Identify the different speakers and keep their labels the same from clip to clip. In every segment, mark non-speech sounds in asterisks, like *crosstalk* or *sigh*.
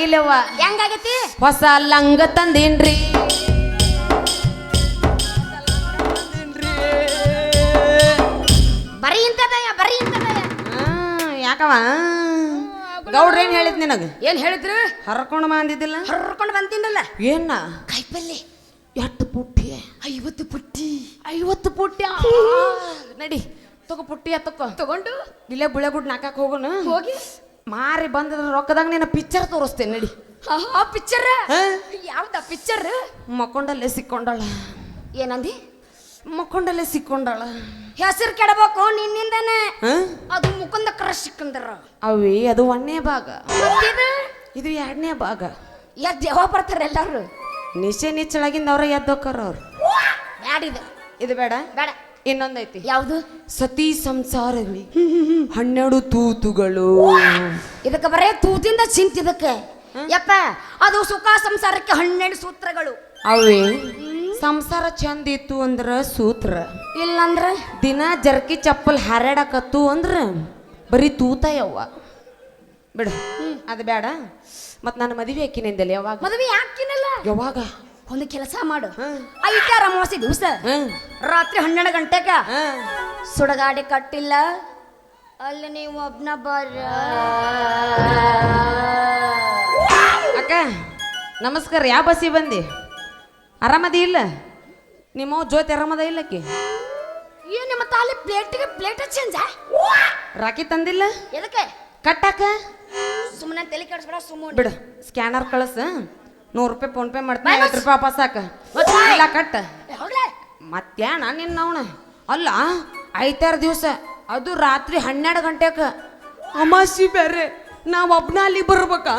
Speaker 1: ಆಗಿಲ್ಲವ್ವ
Speaker 2: ಹೆಂಗಾಗೈತಿ?
Speaker 1: ಹೊಸ ಲಂಗ ತಂದೇನ್ರಿ.
Speaker 2: ಬರೀ ಇಂಥದಯ್ಯ ಬರೀ ಇಂಥದಯ್ಯ
Speaker 1: ಆ, ಯಾಕವ ಗೌಡ್ರ ಏನ್ ಹೇಳಿದ್ ನಿನಗ?
Speaker 2: ಏನ್ ಹೇಳಿದ್ರು?
Speaker 1: ಹರ್ಕೊಂಡ್ ಬಂದಿದ್ದಿಲ್ಲ
Speaker 2: ಹರ್ಕೊಂಡು ಬಂದಿಲ್ಲ
Speaker 1: ಏನ
Speaker 2: ಕಾಯಿಪಲ್ಲೆ
Speaker 1: ಎಷ್ಟು ಪುಟ್ಟಿ.
Speaker 2: ಐವತ್ತು ಪುಟ್ಟಿ.
Speaker 1: ಐವತ್ತು ಪುಟ್ಟಿ. ನಡಿ ತಗೋ ಪುಟ್ಟಿ ತಗೋ
Speaker 2: ತಗೊಂಡು
Speaker 1: ಇಲ್ಲೇ ಬುಳೆಗುಡ್ ನಾಕಕ್ ಹೋಗೋಣ
Speaker 2: ಹೋಗಿ.
Speaker 1: ಮಾರಿ ಬಂದ ರೊಕ್ಕದಾಗ ನಿನ್ನ ಪಿಕ್ಚರ್ ತೋರಿಸ್ತೇನೆ ನಡಿ.
Speaker 2: ಆ ಪಿಕ್ಚರ್? ಯಾವ್ದ ಪಿಕ್ಚರ್
Speaker 1: ಮಕ್ಕೊಂಡಲ್ಲೇ ಸಿಕ್ಕೊಂಡಾಳ.
Speaker 2: ಏನಂದಿ?
Speaker 1: ಮಕ್ಕೊಂಡಲ್ಲೇ ಸಿಕ್ಕೊಂಡಾಳ.
Speaker 2: ಹೆಸರು ಕೆಡಬೇಕು ನಿನ್ನಿಂದನೇ? ಅದು ಮುಕುಂದ ಕ್ರಶ್ ಸಿಕ್ಕಂದ್ರ.
Speaker 1: ಅವಿ ಅದು ಒಂದನೇ ಭಾಗ. ಇದು ಎರಡನೇ ಭಾಗ.
Speaker 2: ಎದ್ದು ಯಾವ ಬರ್ತಾರೆ ಎಲ್ಲಾರು?
Speaker 1: ನಿಶೆ ನಿಚ್ಚಳಗಿಂದ ಅವ್ರ ಎದ್ದೋಕಾರ ಅವ್ರು. ಇದು ಬೇಡ.
Speaker 2: ಬೇಡ.
Speaker 1: ಇನ್ನೊಂದೈತಿ.
Speaker 2: ಯಾವುದು?
Speaker 1: ಸತಿ ಸಂಸಾರದಲ್ಲಿ ಹನ್ನೆರಡು ತೂತುಗಳು.
Speaker 2: ಇದಕ್ಕೆ ಬರೇ ತೂತಿಂದ ಚಿಂತಿದಕ್ಕೆ. ಯಪ್ಪ ಅದು ಸುಖ ಸಂಸಾರಕ್ಕೆ ಹನ್ನೆರಡು ಸೂತ್ರಗಳು.
Speaker 1: ಅವೇ ಸಂಸಾರ ಚಂದ ಇತ್ತು ಅಂದ್ರ ಸೂತ್ರ.
Speaker 2: ಇಲ್ಲಂದ್ರ?
Speaker 1: ದಿನ ಜರ್ಕಿ ಚಪ್ಪಲ್ ಹಾರಾಡಕತ್ತು ಅಂದ್ರ ಬರೀ ತೂತ ಯವ್ವ. ಬಿಡು ಅದು ಬೇಡ ಮತ್ ನಾನು ಮದುವೆ ಹಾಕಿನಿಂದಲ್ಲ ಯಾವಾಗ?
Speaker 2: ಮದುವೆ ಹಾಕಿನಲ್ಲ
Speaker 1: ಯಾವಾಗ?
Speaker 2: ಒಂದು ಕೆಲಸ ಮಾಡು. ಐತಾರ ಅಮಾವಾಸ್ಯ ದಿವಸ. ರಾತ್ರಿ ಹನ್ನೆರಡು ಗಂಟೆಗ. ಸುಡಗಾಡಿ ಕಟ್ಟಿಲ್ಲ. ಅಲ್ಲಿ ನೀವು ಒಬ್ನ ಬರ
Speaker 1: ಅಕ್ಕ ನಮಸ್ಕಾರ. ಯಾವ ಬಸ್ಸಿ ಬಂದಿ? ಆರಾಮದಿ ಇಲ್ಲ? ನಿಮ್ಮ ಜ್ಯೋತಿ ಆರಾಮದ ಇಲ್ಲಕ್ಕೆ
Speaker 2: ಏನ್ ನಿಮ್ಮ ತಾಲಿ ಪ್ಲೇಟಿಗೆ ಪ್ಲೇಟ್ ಚೇಂಜ್
Speaker 1: ರಾಕಿ ತಂದಿಲ್ಲ?
Speaker 2: ಎದಕ್ಕೆ?
Speaker 1: ಕಟ್ಟಾಕ?
Speaker 2: ಸುಮ್ಮನೆ ತಲೆ ಕೆಡಿಸ್ಬೇಡ ಸುಮ್ಮನೆ
Speaker 1: ಬಿಡು ಸ್ಕ್ಯಾನರ್ ಕಳಸ. ನೂರು ರೂಪಾಯಿ ಫೋನ್ ಪೇ ಮಾಡ್ತೀನಿ. ಐವತ್ತು ರೂಪಾಯಿ ವಾಪಸ್ ಹಾಕ. ಇಲ್ಲ ಕಟ್ಟ ಮತ್ತೇನ ನಿನ್ನ ಅವನ. ಅಲ್ಲ ಐತಾರು ದಿವಸ. ಅದು ರಾತ್ರಿ ಹನ್ನೆರಡು ಗಂಟೆಕ. ಅಮಾಸಿ ಬೇರೆ ನಾವ್ ಒಬ್ನ ಅಲ್ಲಿ ಬರ್ಬೇಕಾ.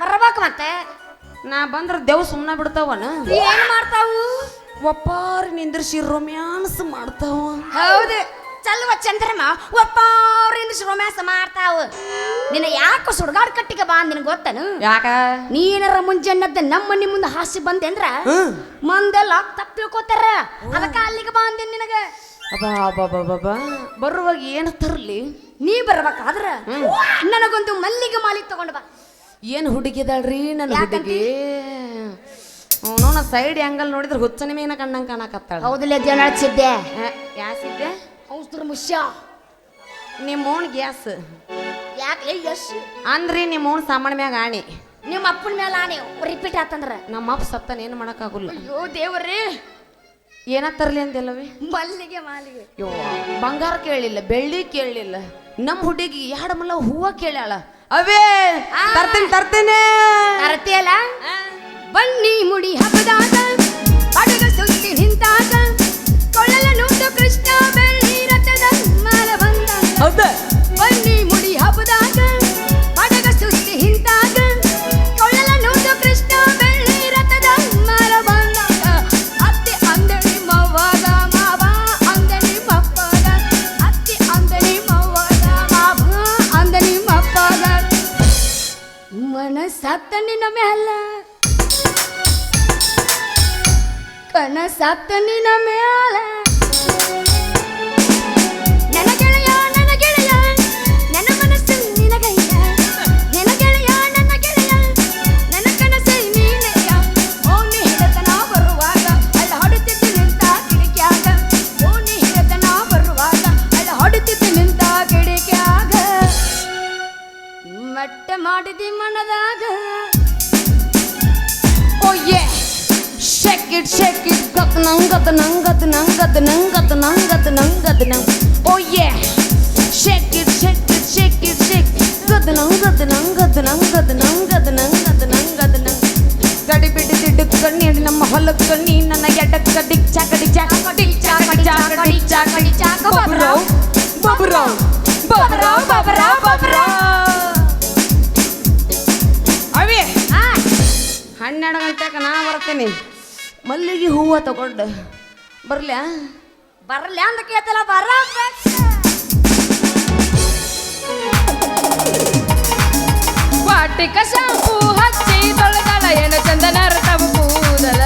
Speaker 2: ಬರ್ಬೇಕು ಮತ್ತೆ?
Speaker 1: ನಾ ಬಂದ್ರ ದೇವ್ ಸುಮ್ಮನೆ ಬಿಡ್ತಾವನ?
Speaker 2: ಏನ್ ಮಾಡ್ತಾವು?
Speaker 1: ಒಪ್ಪಾರಿ ನಿಂದ್ರಿಸಿ ರೊಮ್ಯಾನ್ಸ್ ಮಾಡ್ತಾವ.
Speaker 2: ಹೌದು. ಚಲ್ವ ಚಂದ್ರಮ ಒಪ್ಪಾವ್ರಿಂದ ರೊಮ್ಯಾನ್ಸ್ ಮಾಡ್ತಾವ. ನಿನ್ನ ಯಾಕ ಸುಡ್ಗಾಡ್ ಕಟ್ಟಿಗೆ ಬಾ ನಿನಗೆ ಗೊತ್ತನು?
Speaker 1: ಯಾಕ?
Speaker 2: ನೀನರ ಮುಂಜಾನದ ನಮ್ಮ ಮನೆ ಮುಂದೆ ಹಾಸಿ ಬಂದೆ ಅಂದ್ರ. ಮಂದೆಲ್ಲ ತಪ್ಪು ತಿಳ್ಕೊತಾರ ಅದಕ್ಕ ಅಲ್ಲಿಗೆ ಬಾ ಅಂದೆ ನಿನಗ.
Speaker 1: ಅಬ್ಬಾ ಬರುವಾಗ ಏನು ತರ್ಲಿ?
Speaker 2: ನೀ ಬರ್ಬೇಕಾದ್ರ ನನಗೊಂದು ಮಲ್ಲಿಗೆ ಮಾಲಿ ತಗೊಂಡ್ ಬಾ.
Speaker 1: ಏನು ಹುಡುಗಿದಾಳ್ರಿ ನನ್ನ? ಹುಡುಗಿ? ಅವನವನ ಸೈಡ್ ಆಂಗಲ್ ನೋಡಿದ್ರೆ ಹುಚ್ಚನ ಮೀನ ಕಣ್ಣಂಗ್ ಕಾಣಕತ್ತಾಳ.
Speaker 2: ಹೌದಿಲ್ಲ ದೇವ್ ಯಾ
Speaker 1: ಯಾಸಿದ್ದೆ?
Speaker 2: ಔಸ್ದ್ರ ಮುಷ್ಯ.
Speaker 1: ನಿಮ್ಮ ಓಣ್ ಗ್ಯಾಸ್.
Speaker 2: ಯಾಕೆ ಯಶ್?
Speaker 1: ಅಂದ್ರಿ ನಿಮ್ಮ ಓಣ್ ಸಾಮಾನ್ ಮ್ಯಾಗ ಆಣಿ.
Speaker 2: ನಿಮ್ಮ ಅಪ್ಪನ ಮೇಲೆ ಆನೆ ರಿಪೀಟ್ ಆತಂದ್ರ.
Speaker 1: ನಮ್ಮ ಅಪ್ಪ ಸತ್ತನ ಏನು ಮಾಡೋಕ್ಕಾಗಲ್ಲ.
Speaker 2: ಅಯ್ಯೋ ದೇವರೇ.
Speaker 1: ಏನ ತರ್ಲಿ ಅಂದಿಲ್ಲವಿ
Speaker 2: ಮಲ್ಲಿಗೆ ಮಾಲಿಗೆ.
Speaker 1: ಯೋ ಬಂಗಾರ ಕೇಳಿಲ್ಲ ಬೆಳ್ಳಿ ಕೇಳಿಲ್ಲ. ನಮ್ಮ ಹುಡುಗಿ ಎರಡು ಮಲ್ಲ ಹೂವ ಕೇಳ್ಯಾಳ. ಅವೇ. ತರ್ತೀನಿ ತರ್ತೀನಿ.
Speaker 2: ತರತಿಯಲ್ಲ? ಬನ್ನಿ ಮುಡಿ ಹಬ್ಬದಾಗ ನಿನ್ನ ಮ್ಯಾಲ ಕನಸಾತ್ತ ನಿನ್ನ ಮ್ಯಾಲ
Speaker 1: ನಂಗತ್ ನಂಗತ್ ನಂಗದ ನಂಗತ್ ನಂಗತ್ ನಂಗ್ shake it shake it shake it shake ಗತ್ ನಂಗತ್ ನಂಗತ್ ನಂಗತ್ ನಂಗತ್ ನಂಗತ್ ನಂಗತ್ ನಂಗ್ ಗಡಿ ಬಿಡಿ ದಿಡ್ಡು ಕಣ್ಣೀಡಿ ನಮ್ಮ ಹೊಲಕ್ಕ ನೀ ನನ್ನ ಎಡಕ್ಕ ಡಿಕ್ ಚಾಕಡಿ ಚಾಕಡಿ ಚಾಕಡಿ ಚಾಕಡಿ ಚಾಕಡಿ ಚಾಕ ಬಬ್ರಾವ್ ಬಬ್ರಾವ್ ಬಬ್ರಾವ್ ಬಬ್ರಾವ್ ಬಬ್ರಾವ್ ಅವಿ
Speaker 2: ಆ
Speaker 1: ಹನ್ನೆರಡು ಗಂಟೆಗೆ ನಾ ಬರ್ತೀನಿ ಮಲ್ಲಿಗೆ ಹೂವು ತಗೊಂಡು ಬರ್ಲ್ಯಾ?
Speaker 2: ಬರಲ್ಲ ಅಂತ ಕೇಳ್ತಲ್ಲ ಬರ
Speaker 3: ವಾಟಿಕ ಶಾಂಪೂ ಹಚ್ಚಿ ತೊಳೆದಳ ಏನ ಚಂದನ ತವ ಕೂದಲ.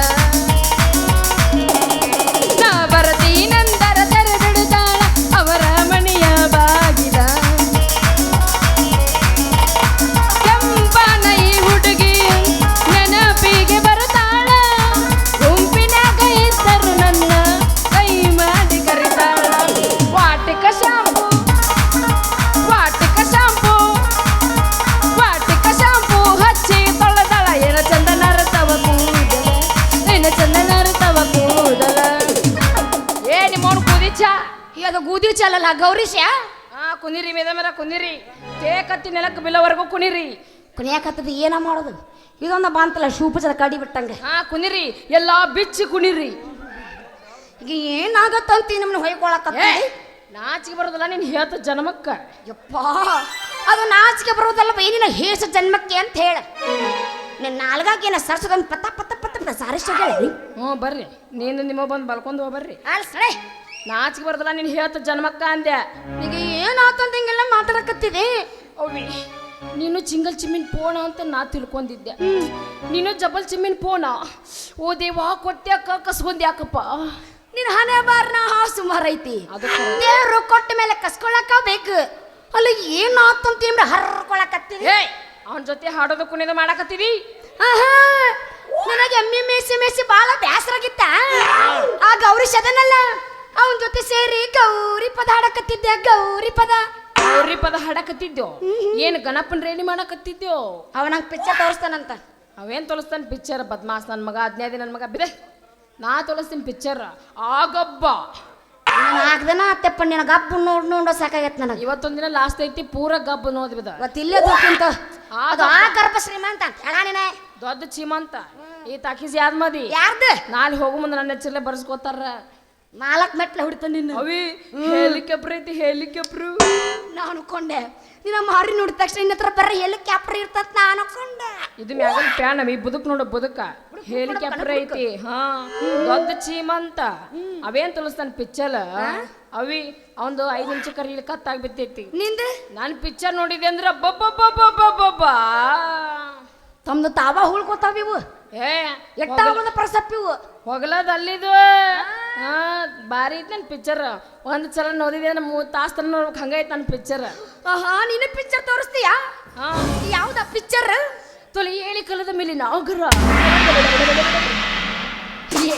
Speaker 2: ಚಾಲಲ್ಲ ಗೌರೀಶ?
Speaker 3: ಹಾ ಕುನಿರಿ ಮೇದ ಮೇರ ಕುನಿರಿ. ತೇ ಕತ್ತಿ ನೆಲಕ್ಕೆ ಬಿಲ್ಲವರೆಗೂ ಕುನಿರಿ.
Speaker 2: ಕುಣಿಯಾಕತ್ತದ ಏನ ಮಾಡೋದು? ಇದೊಂದು ಬಂತಲ್ಲ ಶೂಪಚದ ಕಡಿ ಬಿಟ್ಟಂಗೆ.
Speaker 3: ಹಾ ಕುನಿರಿ. ಎಲ್ಲಾ ಬಿಚ್ಚಿ ಕುಣಿರಿ.
Speaker 2: ಈಗ ಏನಾಗತ್ತಂತ ನಿಮ್ಮನ್ನ ಹೊಯ್ಕೊಳಕತ್ತ?
Speaker 3: ಏ ನಾಚಿಗೆ ಬರೋದಿಲ್ಲ ನೀನು ಹೇಳ್ತ ಜನ್ಮಕ್ಕ.
Speaker 2: ಯಪ್ಪ ಅದು ನಾಚಿಕೆ ಬೈ ಏನಿನ ಹೇಸ ಜನ್ಮಕ್ಕೆ ಅಂತ ಹೇಳ. ನಿನ್ನ ನಾಲ್ಗಾಗೇನ ಸರ್ಸದೊಂದು ಪತ್ತ ಪತ್ತ ಪತ್ತ ಪತ್ತ ಸಾರಿಸ್ ಹೇಳಿ
Speaker 3: ಹ್ಞೂ ಬರ್ರಿ. ನೀನು ನಿಮ್ಮ ಬಂದು ಬಲ್ಕೊಂಡು ಹೋಗ್ಬರ್ರಿ.
Speaker 2: ಅಲ್ಲ ಸಳೆ
Speaker 3: ನಾಚಿಗೆ ಬರ್ದಲ್ಲ ನೀನು ಹೇಳ್ತ ಜನ್ಮಕ್ಕ ಅಂದೆ.
Speaker 2: ಈಗ ಏನಾತಂತ ಹಿಂಗೆಲ್ಲ ಮಾತಾಡಕತ್ತಿದೆ?
Speaker 3: ಅವಿ ನೀನು ಚಿಂಗಲ್ ಚಿಮ್ಮಿನ ಪೋಣ ಅಂತ ನಾ ತಿಳ್ಕೊಂಡಿದ್ದೆ. ನೀನು ಜಬಲ್ ಚಿಮ್ಮಿನ ಪೋಣ. ಓ ದೇವಾ ಕೊಟ್ಟ್ಯಾಕ ಕಸ್ಕೊಂಡ್ ಯಾಕಪ್ಪ?
Speaker 2: ನಿನ್ನ ಹಣೆ ಬಾರ್ನ ಹಾ ಸುಮಾರು ಐತಿ.
Speaker 3: ಅದು
Speaker 2: ದೇವ್ರು ಕೊಟ್ಟ ಮೇಲೆ ಕಸ್ಕೊಳಕ ಬೇಕು. ಅಲ್ಲ ಏನಾತಂತ ನಿಮ್ಗೆ ಹರ್ಕೊಳಕತ್ತಿದೆ?
Speaker 3: ಹೇ ಅವನ ಜೊತೆ ಹಾಡೋದು ಕುಣಿದು ಮಾಡಕತ್ತೀವಿ
Speaker 2: ನನಗೆ ಎಮ್ಮಿ ಮೇಸಿ ಮೇಸಿ ಬಾಳ ಬ್ಯಾಸರಾಗಿತ್ತ? ಆ ಗೌರಿ ಶದನಲ್ಲ. ಅವನ ಜೊತೆ ಸೇರಿ ಗೌರಿ ಪದ ಹಾಡಕತ್ತಿದ್ದೆ ಗೌರಿ ಪದ.
Speaker 3: ಗೌರಿ ಪದ ಹಾಡಕತ್ತಿದ್ದೋ ಏನ್ ಗಣಪನ್ ರೇಣಿ ಮಾಡಕತ್ತಿದ್ದೋ
Speaker 2: ಅವ ನಂಗೆ ಪಿಕ್ಚರ್ ತೋರಿಸ್ತಾನಂತ.
Speaker 3: ಅವೇನ್ ತೋರಿಸ್ತಾನ ಪಿಕ್ಚರ್ ಬದ್ಮಾಸ್ ನನ್ನ ಮಗ ಹದಿನೈದು ನನ್ನ ಮಗ. ಬಿದೆ ನಾ ತೋರಿಸ್ತೀನಿ ಪಿಕ್ಚರ್ ಆಗಬ್ಬ.
Speaker 2: ನಾಲ್ಕು ದಿನ ಅತ್ತೆಪ್ಪ ನಿನ್ನ ಗಬ್ಬು ನೋಡ್ ನೋಡೋ ಸಾಕಾಗೈತೆ ನನಗೆ.
Speaker 3: ಇವತ್ತೊಂದಿನ ಲಾಸ್ಟ್ ಐತಿ ಪೂರ ಗಬ್ಬ ನೋದ್ ಬಿದ.
Speaker 2: ಇವತ್ತು ಇಲ್ಲೇ ದುಡ್ಡಿಂತ ಅದು ಆ ಗರ್ಭ ಶ್ರೀಮಂತ. ಹೇಳ ನೀನೆ?
Speaker 3: ದೊಡ್ಡ ಚೀಮಂತ ಈ ತಾಕೀಸ್ ಯಾದ್ ಮದಿ?
Speaker 2: ಯಾರ್ದು?
Speaker 3: ನಾಳೆ ಹೋಗು ಮುಂದೆ ನನ್ನ ಹೆಸರಲ್ಲೇ ಬರ್ಸ್ಕೊತಾರ
Speaker 2: ನಾಲ್ಕು ಮೆಟ್ಲ ಹೊಡಿತಾನೆ ನಿನ್ನ.
Speaker 3: ಅವಿ ಹೆಲಿಕಾಪ್ಟರ್ ಐತಿ ಹೆಲಿಕಾಪ್ಟರ್
Speaker 2: ನಾನು ಅನ್ಕೊಂಡೆ ನಿನ್ನ ಮಾರಿ ನೋಡಿದ ತಕ್ಷಣ ನಿನ್ನ ಹತ್ರ ಬರೀ ಎಲ್ಲಿ ಕ್ಯಾಪ್ರಿ ಇರ್ತತ್ ನಾನು ಅನ್ಕೊಂಡೆ
Speaker 3: ಇದು ಮ್ಯಾಗನ್ ಪ್ಯಾನ್ ಅವಿ ಬದುಕ್ ನೋಡು ಬದುಕ. ಹೆಲಿಕಾಪ್ಟರ್ ಐತಿ. ಹಾ ದೊಡ್ಡ ಚೀಮಂತ. ಅವೇನ್ ತೋರಿಸ್ತಾನ ಪಿಚ್ಚಲ? ಅವಿ ಅವಂದು ಐದು ನಿಮಿಷ ಕರೀಲಿ ಕತ್ತಾಗಿ ಬಿತ್ತೈತಿ
Speaker 2: ನಿಂದ?
Speaker 3: ನಾನು ಪಿಕ್ಚರ್ ನೋಡಿದೆ ಅಂದ್ರೆ ಬಬ್ಬ
Speaker 2: ತಮ್ದು ತಾವ ಹುಳ್ಕೋತಾವ ಇವು.
Speaker 3: ಏ
Speaker 2: ಎಟ್ಟಾಗದ ಪ್ರಸಪ್ಪಿವು
Speaker 3: ಹೊಗಲದ ಅಲ್ಲಿದು. ಹಾ. ಭಾರಿ ಐತಿ ನನ್ನ ಪಿಕ್ಚರ್ ಒಂದು ಸಲ ನೋಡಿದೆ ನಮ್ಮ ಮೂರ್ ತಾಸ್ ತನ ನೋಡ್ಬೇಕು ಹಂಗೈತಿ ನನ್ನ ಪಿಕ್ಚರ್
Speaker 2: ಆಹಾ ನೀನು ಪಿಕ್ಚರ್ ತೋರಿಸ್ತೀಯಾ?
Speaker 3: ಹಾ.
Speaker 2: ಯಾವ್ದ ಪಿಕ್ಚರ್
Speaker 3: ತೊಲಿ ಹೇಳಿ ಕಲದ ಮೇಲೆ ನಾಗರ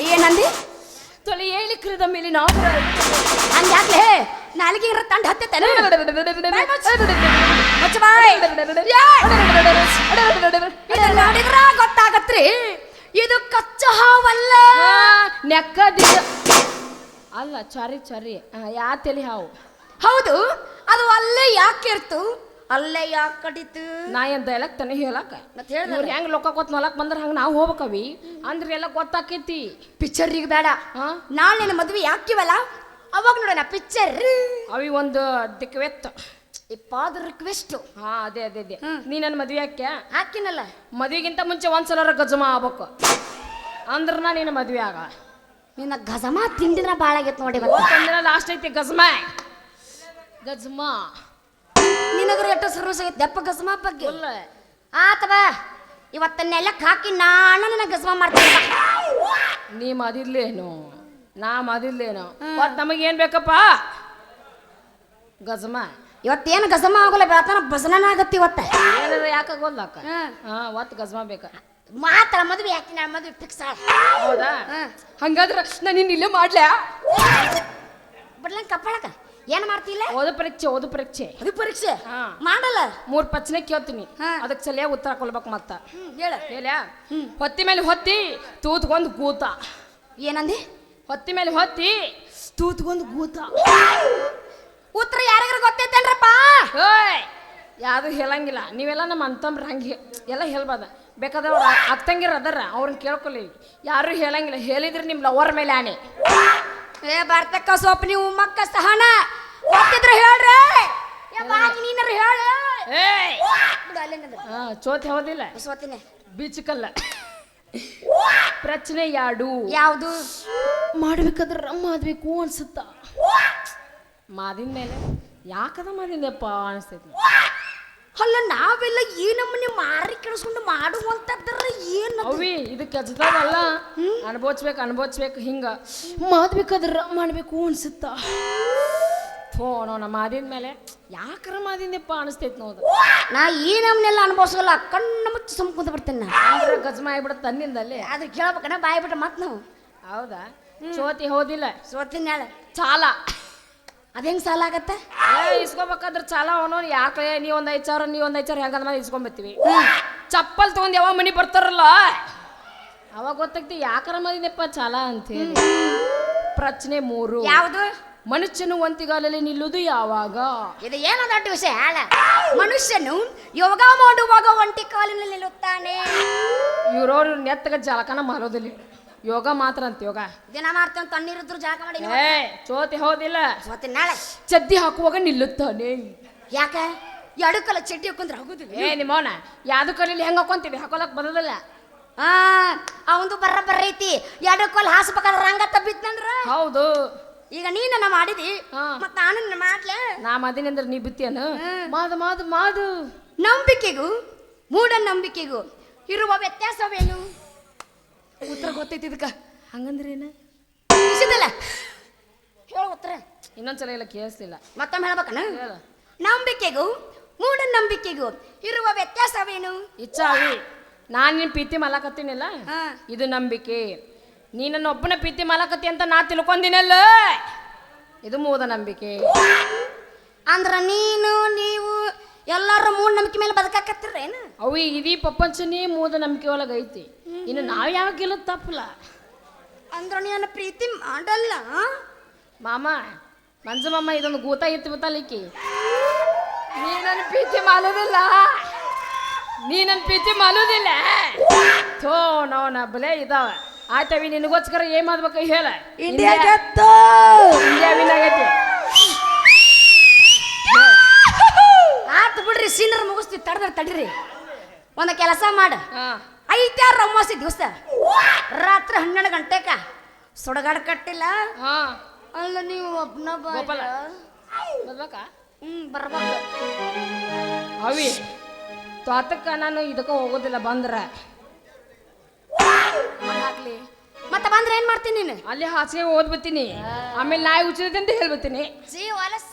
Speaker 2: ಏನಂದಿ?
Speaker 3: ತೊಲಿ ಹೇಳಿ ಕಲದ ಮೇಲೆ ನಾಗರ
Speaker 2: ಹಂಗ್ಯಾಕ್ಲೆ? ನಾಲಿಗೆ ಇರೋ ತಂಡ ಹತ್ತೈತೆ. ಇದನ್ನ ನೋಡಿದ್ರ? ಗೊತ್ತಾಗತ್ರಿ. ಇದು ಕಚ್ಚ ಹಾವಲ್ಲ.
Speaker 3: ನೆಕ್ಕದಿ ಅಲ್ಲ ಚರಿ ಚರಿ. ಯಾ ತಲೆ ಹಾವು?
Speaker 2: ಹೌದು ಅದು ಅಲ್ಲೇ ಯಾಕೆ ಇರ್ತು? ಅಲ್ಲೇ ಯಾಕೆ ಕಡಿತು
Speaker 3: ನಾ ಏನ್ ಡೈಲಾಗ್ ತನಿ ಹೇಳಕ್?
Speaker 2: ಮತ್ತೆ ಹೇಳ್ದಲ್ಲ.
Speaker 3: ಇವ್ರು ಹೆಂಗ್ ಲೊಕ್ಕ ಕೊತ್ ನೋಲಕ್ ಬಂದ್ರ ಹಂಗ ನಾವು ಹೋಗ್ಬೇಕವಿ? ಅಂದ್ರೆ ಎಲ್ಲ ಗೊತ್ತಾಕೈತಿ.
Speaker 2: ಈಗ ಬೇಡ. ನಾಳೆ ನಿನ್ನ ಮದುವೆ ಯಾಕಿವಲ್ಲ ಅವಾಗ ನೋಡೋಣ ಪಿಕ್ಚರ್
Speaker 3: ಅವಿ ಒಂದು ಇಪ್ಪ
Speaker 2: ಇಪ್ಪಾದ ರಿಕ್ವೆಸ್ಟ್
Speaker 3: ಹಾ ಅದೇ ಅದೇ ಅದೇ. ನೀ ನನ್ನ ಮದುವೆ ಹಾಕ್ಯ
Speaker 2: ಹಾಕಿನಲ್ಲ.
Speaker 3: ಮದ್ವೆಗಿಂತ ಮುಂಚೆ ಒಂದ್ಸಲ ಗಜಮ ಆಗ್ಬೇಕು. ಅಂದ್ರ ನಾ ನಿನ್ನ ಮದ್ವೆ ಆಗ.
Speaker 2: ನಿನ್ನ ಗಜಮ ತಿಂಡಿನ ಭಾಳ ಆಗೈತೆ ನೋಡಿ
Speaker 3: ಅಂದ್ರ ಲಾಸ್ಟ್ ಐತಿ ಗಜಮ ಗಜಮ
Speaker 2: ನಿನಗರ ಎಷ್ಟು ಸರ್ವಸ್ ಆಗೈತೆ ದಪ್ಪ ಗಜಮ ಬಗ್ಗೆ.
Speaker 3: ಇಲ್ಲ.
Speaker 2: ಆತವ ನೆಲಕ್ಕೆ ಹಾಕಿ ನಾನು ನನ್ನ ಗಜಮ ಮಾಡ್ತೀನಿ.
Speaker 3: ನೀ ಮದಿಲ್ಲೇನು ನಾ ಮದಿಲ್ಲೇನು. ಒಟ್ ಏನ್ ಬೇಕಪ್ಪ? ಗಜಮ.
Speaker 2: ಇವತ್ತೇನು ಗಜಮ ಆಗೋಲ್ಲ ಬೆಳತನ ಭಜನ ಆಗತ್ತೆ ಇವತ್ತ.
Speaker 3: ಏನಾರ
Speaker 2: ಹ್ಮ್.
Speaker 3: ಹಾ. ಒತ್ತು ಗಜಮ ಬೇಕ.
Speaker 2: ಮಾತ್ರ ಮದುವೆ ಯಾಕೆ ನಾ ಮದುವೆ ಫಿಕ್ಸ್
Speaker 3: ಹೌದಾ? ಹಂಗಾದ್ರೆ ನಾನು ನಿನ್ನ ಇಲ್ಲೇ ಮಾಡ್ಲಾ?
Speaker 2: ಬಿಡ್ಲಂಗ್ ಕಪ್ಪಳಕ ಏನ್ ಮಾಡ್ತಿಲ್ಲ?
Speaker 3: ಓದು ಪರೀಕ್ಷೆ ಓದು ಪರೀಕ್ಷೆ.
Speaker 2: ಅದು ಪರೀಕ್ಷೆ?
Speaker 3: ಹಾ.
Speaker 2: ಮಾಡಲ್ಲ?
Speaker 3: ಮೂರ್ ಪ್ರಶ್ನೆ ಕೇಳ್ತೀನಿ. ಅದಕ್ಕೆ ಸಲಿಯಾಗಿ ಉತ್ತರ ಕೊಡ್ಬೇಕು ಮತ್ತ.
Speaker 2: ಹೇಳ.
Speaker 3: ಹೇಳ? ಹೊತ್ತಿ ಮೇಲೆ ಹೊತ್ತಿ ತೂತ್ಕೊಂಡ್ ಕೂತ.
Speaker 2: ಏನಂದಿ?
Speaker 3: ಹೊತ್ತಿ ಮೇಲೆ ಹೊತ್ತಿ. ತೂತ್ಕೊಂಡು ಗೂತ.
Speaker 2: ಉತ್ತರ ಯಾರಿಗಾರ ಗೊತ್ತೈತೇನ್ರಪ್ಪ?
Speaker 3: ಏಯ್ ಯಾವುದು ಹೇಳಂಗಿಲ್ಲ. ನೀವೆಲ್ಲ ನಮ್ಮ ಅಂತಂಬ್ರ ಹಂಗೆ ಎಲ್ಲ ಹೇಳ್ಬಾರ್ದ. ಬೇಕಾದ್ರೆ ಅವ್ರ ಅತ್ತಂಗಿರ ಅದರ ಅವ್ರನ್ನ ಕೇಳ್ಕೊಳ್ಳಿ. ಯಾರು ಹೇಳಂಗಿಲ್ಲ. ಹೇಳಿದ್ರೆ ನಿಮ್ಮ ಲವರ್ ಮೇಲೆ ಆನೆ.
Speaker 2: ಏ ಬರ್ತಕ್ಕ ಸೊಪ್ಪು ನೀವು ಮಕ್ಕ ಸಹನ ಗೊತ್ತಿದ್ರೆ ಹೇಳ್ರಿ. ನೀನಾರ ಹೇಳ.
Speaker 3: ಚೋತ್ ಹೌದಿಲ್ಲ.
Speaker 2: ಸೋತಿನಿ
Speaker 3: ಬೀಚಕಲ್ಲ ಪ್ರಶ್ನೆ ಯಾಡು?
Speaker 2: ಯಾವುದು?
Speaker 3: ರಮ್ಮ ಮಾಡ್ಬೇಕು ಅನ್ಸುತ್ತ? ಮಾದಿನ ಮೇಲೆ? ಯಾಕದ ಮಾದಿಂದಪ್ಪ ಅನಿಸ್ತೈತಿ?
Speaker 2: ಅಲ್ಲ ನಾವೆಲ್ಲ ಈ ನಮ್ಮನೆ ಮಾರಿ ಕೆಡಿಸ್ಕೊಂಡು ಮಾಡುವಂತದ್ರ ಏನು
Speaker 3: ಅವಿ ಇದು ಕೆಲ್ಸದಲ್ಲ ಅನುಭವಿಸ್ಬೇಕು ಅನ್ಭವಿಸ್ಬೇಕು ಹಿಂಗ. ಮಾಡ್ಬೇಕಾದ್ರೆ ಮಾಡ್ಬೇಕು ಅನ್ಸುತ್ತ? ಥೋ ನಮ್ಮ ಮಾದಿನ ಮೇಲೆ ಯಾಕರ ಮಾದಿಂದಪ್ಪ ಅನಿಸ್ತೈತಿ ನೋದು
Speaker 2: ನಾ ಈ ನಮ್ಮನ್ನೆಲ್ಲ ಅನುಭವಿಸಲ್ಲ ಕಣ್ಣು ಮುಚ್ಚಿ ಸುಮ್ ಕುಂತ ಬಿಡ್ತೇನೆ ನಾ
Speaker 3: ಅಂದ್ರೆ ಗಜ್ಮ ಆಗ್ಬಿಡುತ್ತೆ ತನ್ನಿಂದಲ್ಲಿ
Speaker 2: ಅದು ಕೇಳ್ಬೇಕನ ಬಾಯಿ ಬಿಟ್ಟ ಮತ್ ನಾವು.
Speaker 3: ಹೌದಾ? ಚೋತಿ ಹೋದಿಲ್ಲ.
Speaker 2: ಸೋತಿನ
Speaker 3: ಚಾಲ.
Speaker 2: ಅದು ಹೆಂಗೆ ಸಾಲ ಆಗತ್ತೆ?
Speaker 3: ಇಸ್ಕೋಬೇಕಾದ್ರೆ ಚಾಲ ಅವನೋ ಯಾಕೆ ನೀ ಒಂದು ಐದು ಸಾವಿರ ನೀ ಒಂದು ಐದು ಸಾವಿರ ಹೆಂಗಂದ್ರೆ ಇಸ್ಕೊಂಬತ್ತೀವಿ. ಚಪ್ಪಲ್ ತಗೊಂಡ್ ಯಾವಾಗ ಮನಿ ಬರ್ತಾರಲ್ಲ? ಅವಾಗ ಗೊತ್ತಾಗ್ತಿ ಯಾಕರ ಮದಿನಪ್ಪ ಚಾಲ ಅಂತ ಹೇಳಿ. ಪ್ರಶ್ನೆ ಮೂರು.
Speaker 2: ಯಾವುದು?
Speaker 3: ಮನುಷ್ಯನು ಒಂತಿಗಾಲಲ್ಲಿ ನಿಲ್ಲುವುದು ಯಾವಾಗ?
Speaker 2: ಇದು ಏನೋ ದೊಡ್ಡ ವಿಷಯ ಹೇಳ ಮನುಷ್ಯನು ಯೋಗ ಮಾಡುವಾಗ ಒಂಟಿ ಕಾಲಿನಲ್ಲಿ ನಿಲ್ಲುತ್ತಾನೆ.
Speaker 3: ಇವ್ರವ್ರು ನೆತ್ತಗ ಜಲಕನ ಮಾರೋದಿಲ್ಲ ಯೋಗ ಮಾತ್ರ ಅಂತ ಯೋಗ.
Speaker 2: ದಿನ ಮಾಡ್ತೇನೆ ತಣ್ಣೀರಿದ್ರು ಜಾಗ ಮಾಡಿ
Speaker 3: ಏ ಚೋತಿ ಹೌದಿಲ್ಲ.
Speaker 2: ಮತ್ತೆ ನಾಳೆ.
Speaker 3: ಚದ್ದಿ ಹಾಕುವಾಗ ನಿಲ್ಲುತ್ತಾನೆ.
Speaker 2: ಯಾಕೆ? ಎರಡು ಕಲ ಚಡ್ಡಿ ಹಾಕೊಂಡ್ರೆ ಹೋಗುದಿಲ್ಲ.
Speaker 3: ಏ ನಿಮ್ಮವನ ಯಾವ್ದು ಕಲೀಲಿ ಹೆಂಗ್ ಹಾಕೊಂತೀವಿ? ಹಾಕೊಳಕ್ ಬರೋದಿಲ್ಲ.
Speaker 2: ಆ ಅವಂದು ಬರ್ರ ಬರ್ರ ಐತಿ. ಎರಡು ಕೊಲ್ ಹಾಸ್ಬೇಕಾದ್ರೆ ರಂಗ ತಬ್ಬಿತ್ತಂದ್ರ?
Speaker 3: ಹೌದು.
Speaker 2: ಈಗ ನೀನ ಮಾಡಿದಿ.
Speaker 3: ಮತ್ತ
Speaker 2: ಮತ್ ನಾನು ನಿನ್ನ ಮಾಡ್ಲೆ?
Speaker 3: ನಾ ಮದಿನಂದ್ರ ನೀ ಬಿತ್ತಿಯನು? ಮಾದು ಮಾದು ಮಾದು
Speaker 2: ನಂಬಿಕೆಗೂ ಮೂಢನಂಬಿಕೆಗೂ ಇರುವ ವ್ಯತ್ಯಾಸವೇನು?
Speaker 3: ಉತ್ತರ ಗೊತ್ತೈತಿ ಇದಕ್ಕ. ಹಂಗಂದ್ರೇನ?
Speaker 2: ಇಷ್ಟಲ್ಲ ಹೇಳು ಉತ್ತರ.
Speaker 3: ಇನ್ನೊಂದ್ಸಲ ಇಲ್ಲ ಕೇಳಿಸ್ಲಿಲ್ಲ.
Speaker 2: ಮತ್ತೊಮ್ಮೆ ಹೇಳ್ಬೇಕನ
Speaker 3: ಮೂಢ
Speaker 2: ನಂಬಿಕೆಗೂ ಮೂಢನಂಬಿಕೆಗೂ ಇರುವ ವ್ಯತ್ಯಾಸವೇನು?
Speaker 3: ಇಚ್ಛಾವಿ. ನಾನು ನಿನ್ನ ಪ್ರೀತಿ ಮಲಾಕತ್ತೀನಿಲ್ಲ. ಇದು ನಂಬಿಕೆ. ನೀ ನನ್ನ ಒಬ್ಬನ ಪ್ರೀತಿ ಮಲಾಕತ್ತಿ ಅಂತ ನಾ ತಿಳ್ಕೊಂಡಿನಲ್ಲ? ಇದು ಮೂದ ನಂಬಿಕೆ.
Speaker 2: ಅಂದ್ರ ನೀನು ನೀವು ಎಲ್ಲಾರು ಮೂಢನಂಬಿಕೆ ಮೇಲೆ ಬದುಕಾಕತ್ತಿರೇನು?
Speaker 3: ಅವು ಇದೀ ಪ್ರಪಂಚನೇ ಮೂದ ನಂಬಿಕೆ ಒಳಗೆ ಐತಿ. ಇನ್ನು ನಾವು ಯಾವ ಗೆಲ್ಲೋದು ತಪ್ಪಲ್ಲ.
Speaker 2: ಅಂದ್ರ ನೀನು ಪ್ರೀತಿ ಮಾಡಲ್ಲ?
Speaker 3: ಮಾಮ ಮಂಜು ಮಾಮ ಇದೊಂದು ಗೂತ ಇತ್ತು ಬಿತ್ತಲಿಕ್ಕಿ ನೀ ನನ್ನ ಪ್ರೀತಿ ಮಾಡೋದಿಲ್ಲ ನೀ ನನ್ನ ಪ್ರೀತಿ ಮಾಡೋದಿಲ್ಲ ಥೋ ನಾವು ಬಲೇ ಇದಾವ. ಆಯ್ತವಿ ನಿನಗೋಸ್ಕರ ಏನ್ ಮಾಡ್ಬೇಕು ಹೇಳ. ಇಂಡಿಯಾ ಇಂಡಿಯಾ ವಿನ್ ಆಗೈತಿ. *laughs*
Speaker 2: ಆತ್ ಬಿಡ್ರಿ ಸೀನರ್ ಮುಗಿಸ್ತೀವಿ ತಡದ್ರ ತಡಿರಿ. ಒಂದು ಕೆಲಸ ಮಾಡ.
Speaker 3: ಹಾ.
Speaker 2: ಐತಾರ ಅಮಾವಾಸ್ಯೆ ದಿವಸ? ರಾತ್ರಿ ಹನ್ನೆರಡು ಗಂಟೆಕ? ಸುಡಗಾಡ ಕಟ್ಟಿಲ್ಲ?
Speaker 3: ಹಾ.
Speaker 2: ಅಲ್ಲ ನೀವು ಒಬ್ನ
Speaker 3: ಬರ್ಬೇಕಾ?
Speaker 2: ಹ್ಮ್ ಬರ್ಬೇಕು
Speaker 3: ಅವಿ ತ್ವಾತಕ್ಕ ನಾನು ಇದಕ್ಕ ಹೋಗೋದಿಲ್ಲ ಬಂದ್ರ.
Speaker 2: ಹಾಕ್ಲಿ ಮತ್ತೆ ಬಂದ್ರೆ ಏನ್ ಮಾಡ್ತೀನಿ ನೀನು?
Speaker 3: ಅಲ್ಲಿ ಹಾಸಿಗೆ ಓದ್ಬಿತ್ತೀನಿ ಆಮೇಲೆ ನಾಯಿ ಉಚ್ಚಿದೆ ಅಂತ ಹೇಳ್ಬಿಡ್ತೀನಿ.
Speaker 2: ಜೀ ವಲಸ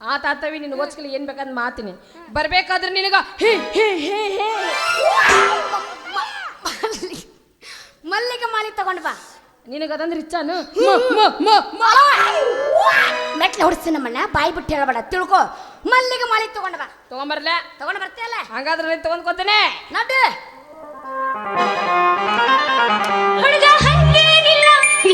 Speaker 3: ಆ ತಾತವಿ ನಿನಗೋಸ್ಕರ ಏನ್ ಬೇಕಂತ ಮಾತೀನಿ. ಬರ್ಬೇಕಾದ್ರೆ ನಿನಗ ಹೇ ಹೇ ಹೇ ಹೇ.
Speaker 2: ಮಲ್ಲಿಗೆ ಮಾಲಿ ತಗೊಂಡ್ ಬಾ.
Speaker 3: ನಿನಗ ಅದಂದ್ರೆ ಇಚ್ಛಾನು
Speaker 2: ಮೆಟ್ಲೆ ಹೊಡ್ಸಿ ನಮ್ಮನ್ನ ಬಾಯಿ ಬಿಟ್ಟು ಹೇಳಬೇಡ. ತಿಳ್ಕೊ. ಮಲ್ಲಿಗೆ ಮಾಳಿ ತಗೊಂಡ ಬಾ.
Speaker 3: ತಗೊಂಬರ್ಲ?
Speaker 2: ತಗೊಂಡ ಬರ್ತೀಯಲ್ಲ?
Speaker 3: ಹಂಗಾದ್ರೆ ತಗೊಂಡ್ಕೊತೇನೆ
Speaker 2: ನಡ್ಡು